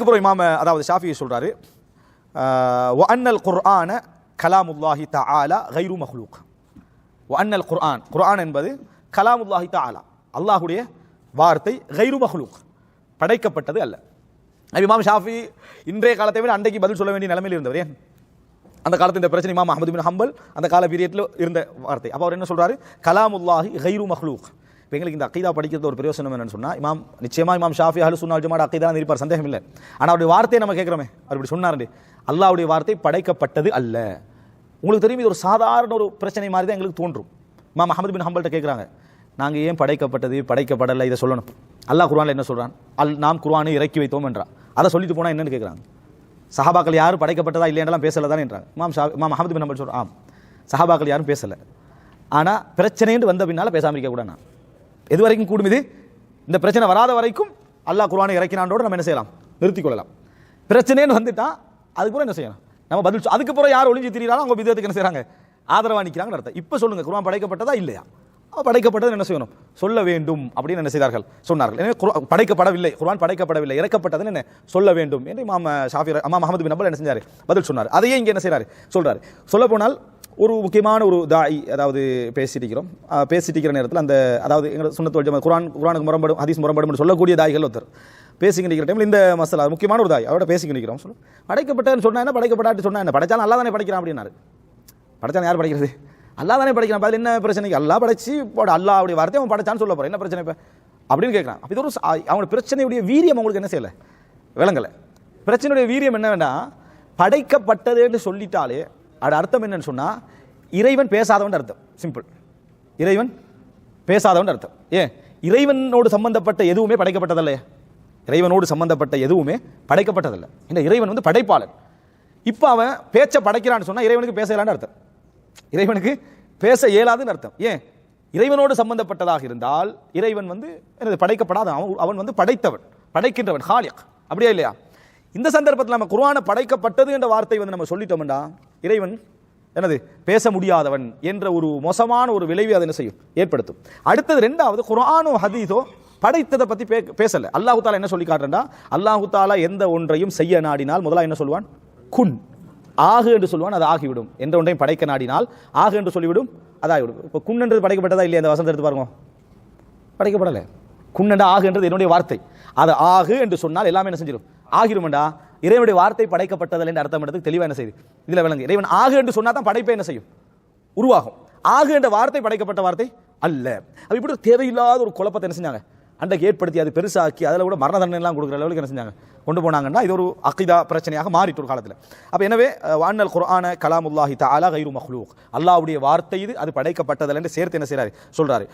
அதுக்கப்புறம் இமாம அதாவது ஷாஃபியை சொல்கிறாரு ஒ அன்னல் குர்ஆன கலாமுல்லாஹி ஆலா கைரு மஹ்லூக். ஒ அன்னல் குர்ஆன். குர்ஆன் என்பது கலாமுல்லாஹி த ஆலா அல்லாஹுடைய வார்த்தை கைரு மஹ்லூக் படைக்கப்பட்டது அல்ல. இமாம் ஷாஃபி இன்றைய காலத்தை விட அன்றைக்கு பதில் சொல்ல வேண்டிய நிலைமையில் இருந்தவர் ஏன்? அந்த காலத்து இந்த பிரச்சனை இமாம் அஹமது பின் ஹம்பல் அந்த கால பீரியத்தில் இருந்த வார்த்தை. அப்போ அவர் என்ன சொல்கிறாரு கலாமுல்லாஹி கைரு மஹ்லூக். இப்போ எங்களுக்கு இந்த அக்கீதா படிக்கிறது ஒரு பிரயோசனம் என்னன்னு சொன்னால் இமாம் நிச்சயமா இமாம் ஷாஃபி அஹ்லு சுன்னா ஜமாட் அக்கீதா இருப்பார் சந்தேகம் இல்லை ஆனால் அவருடைய வார்த்தையை நம்ம கேட்குறோமே அவர் இப்படி சொன்னார் அல்லாவுடைய வார்த்தை படைக்கப்பட்டது அல்ல. உங்களுக்கு தெரியும் இது ஒரு சாதாரண ஒரு பிரச்சனை மாதிரி தான் எங்களுக்கு தோன்றும். இமாம் அஹமது பின் ஹம்பல்கிட்ட கேட்குறாங்க நாங்கள் ஏன் படைக்கப்பட்டது படைக்கப்படலை இதை சொல்லணும்? அல்லாஹ் குருவானில் என்ன சொல்கிறான் அல் நாம் குருவானை இறக்கி வைத்தோம் என்றான் அதை சொல்லிட்டு போனால் என்னென்னு கேட்குறாங்க? சஹாபாக்கள் யாரும் படைக்கப்பட்டதா இல்லையெல்லாம் பேசலை தானே என்றாங்க. இமாம் ஷா இமாம் அஹமது பின் ஹம்பல் சொல்கிறான் ஆம் சஹாபாக்கள் யாரும் பேசலை. ஆனால் பிரச்சனைன்னு வந்த பின்னால் பேசாமல் இருக்க கூட நான் எது வரைக்கும் கூடும் இது? இந்த பிரச்சனை வராத வரைக்கும் அல்லாஹ் குர்ஆனை இறக்கினாண்டோட நம்ம என்ன செய்யலாம்? நிறுத்திக் கொள்ளலாம். பிரச்சனைன்னு வந்துட்டா அதுக்கப்புறம் என்ன செய்யணும் நம்ம பதில் அதுக்கு அதுக்கப்புறம் யார் ஒளிஞ்சு திரியிறாலும் அவங்க விதத்துக்கு என்ன செய்கிறாங்க ஆதரவா நிற்கிறாங்கன்னு அர்த்தம். இப்போ சொல்லுங்க குர்ஆன் படைக்கப்பட்டதா இல்லையா? படைக்கப்பட்டது என்ன செய்யணும்? சொல்ல வேண்டும் அப்படின்னு என்ன செய்தார்கள்? சொன்னார்கள். எனவே படைக்கப்படவில்லை. குர்ஆன் படைக்கப்படவில்லை. இறக்கப்பட்டதுன்னு என்ன? சொல்ல வேண்டும் என்று மாம ஷாஃபி அம்மா மஹமது பின் நம்பல் என்ன செஞ்சார்? பதில் சொன்னார். அதையே இங்கே என்ன செய்கிறார் சொல்கிறார் சொல்ல போனால் ஒரு முக்கியமான ஒரு தாய் அதாவது பேசிட்டிருக்கிறோம் பேசிட்டிருக்கிற நேரத்தில் அந்த அதாவது எங்கள் சுண்ணத்து வழி குரான் குரானுக்கு முரம்படும் ஹதீஸ் முரம்படும் சொல்லக்கூடிய தாய்கள் ஒருத்தர் பேசிக்கிட்டு டைமில் இந்த மசாலா முக்கியமான ஒரு தாய். அவரோட பேசிக்கிட்டு இருக்கிறோம் சொல்லு. படைக்கப்பட்டன்னு சொன்னால் என்ன? படைக்கப்படாட்டு சொன்னா என்ன? படைச்சாலும் நல்லா தானே படிக்கிறான் அப்படின்னாரு. படைச்சாலும் யார் படிக்கிறது? அல்லா தானே படைக்கிறான். அதில் என்ன பிரச்சனைக்கு அல்லா படைச்சி போட அல்லா அப்படி வார்த்தை அவன் படைச்சான்னு சொல்ல போகிறேன் என்ன பிரச்சனை இப்போ? அப்படின்னு கேட்குறான் அப்ப இது ஒரு அவங்க அவனோட பிரச்சனையுடைய வீரியம் அவங்களுக்கு என்ன செய்யலை? விளங்கலை. பிரச்சனையுடைய வீரியம் என்ன வேண்டாம்? படைக்கப்பட்டதுன்னு சொல்லிட்டாலே அது அர்த்தம் என்னன்னு சொன்னால் இறைவன் பேசாதவன் அர்த்தம். சிம்பிள் இறைவன் பேசாதவன் அர்த்தம். ஏன்? இறைவனோடு சம்பந்தப்பட்ட எதுவுமே படைக்கப்பட்டதல்ல இறைவனோடு சம்பந்தப்பட்ட எதுவுமே படைக்கப்பட்டதில்லை. இந்த இறைவன் வந்து படைப்பாளன். இப்போ அவன் பேச்சை படைக்கிறான்னு சொன்னால் இறைவனுக்கு பேச இயலான்னு அர்த்தம். இறைவனுக்கு பேச இயலாதுன்னு அர்த்தம். ஏன்? இறைவனோடு சம்பந்தப்பட்டதாக இருந்தால் இறைவன் வந்து எனது படைக்கப்படாத அவன் அவன் வந்து படைத்தவன் படைக்கின்றவன் ஹாலிக். அப்படியா இல்லையா? இந்த சந்தர்ப்பத்தில் நம்ம குர்ஆனை படைக்கப்பட்டது என்ற வார்த்தை வந்து நம்ம சொல்லிட்டோம்டா இறைவன் என்னது? பேச முடியாதவன் என்ற ஒரு மோசமான ஒரு விளைவை அதை என்ன செய்யும்? ஏற்படுத்தும். அடுத்தது ரெண்டாவது குரானோ ஹதீஸோ படைத்ததை பற்றி பே பேசல. அல்லாஹு தாலா என்ன சொல்லி காட்டுறா அல்லாஹு தாலா எந்த ஒன்றையும் செய்ய நாடினால் முதலாக என்ன சொல்லுவான்? குன். ஆகு என்று சொல்லுவான் அது ஆகிவிடும். எந்த ஒன்றையும் படைக்க நாடினால் ஆகு என்று சொல்லிவிடும் அது ஆகிவிடும் இப்போ குன் என்றது படைக்கப்பட்டதா இல்லையா அந்த வசந்த எடுத்து பாருங்க. படைக்கப்படலை. குன்னண்டா ஆகு என்றது என்னுடைய வார்த்தை. அது ஆகு என்று சொன்னால் எல்லாமே என்ன செஞ்சிடும் ஆகிருமண்டா? இறைவனுடைய வார்த்தை படைக்கப்பட்டதில் என்று அர்த்தம் எடுத்து தெளிவாக என்ன செய்யுது? இதுல விளங்கு. இறைவன் ஆகு என்று சொன்னால் தான் படைப்பை என்ன செய்யும்? உருவாகும். ஆகு என்ற வார்த்தை படைக்கப்பட்ட வார்த்தை அல்ல. அப்ப இப்படி ஒரு தேவையில்லாத ஒரு குழப்பத்தை என்ன செஞ்சாங்க? அன்றைக்கு ஏற்படுத்தி அது பெருசாக்கி அதில் கூட மரண தண்டனைலாம் கொடுக்குற லெவலுக்கு என்ன செஞ்சாங்க? கொண்டு போனாங்கன்னா இது ஒரு அகிதா பிரச்சனையாக மாறிட்டு ஒரு காலத்தில். அப்போ எனவே வானல் குரான் கலாம் கலாமுல்லாஹி தாலா கைரு மஹ்லூக். அல்லாஹ்வுடைய வார்த்தை இது அது படைக்கப்பட்டதில் என்று சேர்த்து என்ன செய்றாரு? சொல்றாரு.